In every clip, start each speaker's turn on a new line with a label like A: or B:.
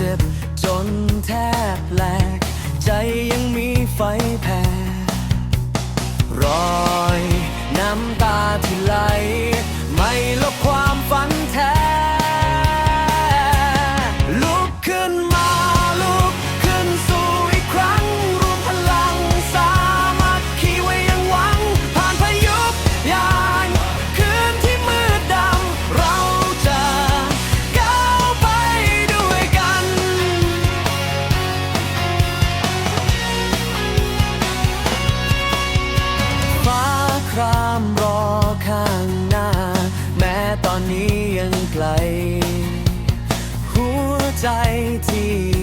A: เจ็บจนแทบแหลก ใจยังมีไฟแผ่รอย น้ำตาที่ไหล ไม่ลบความ ที่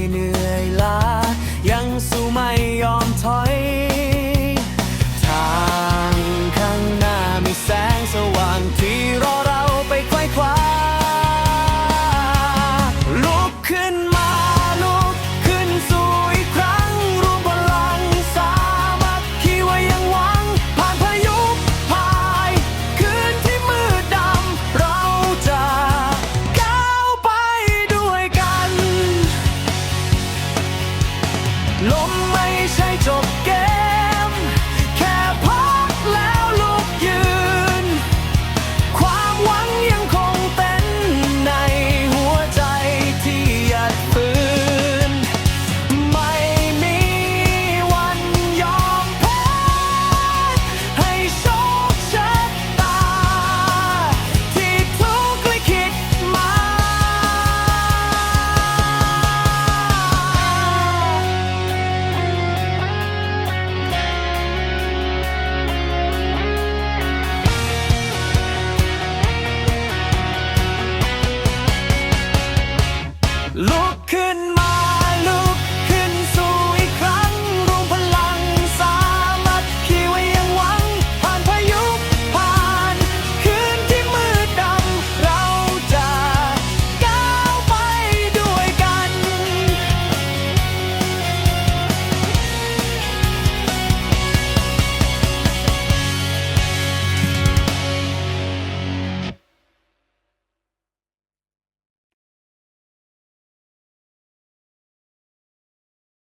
A: Looking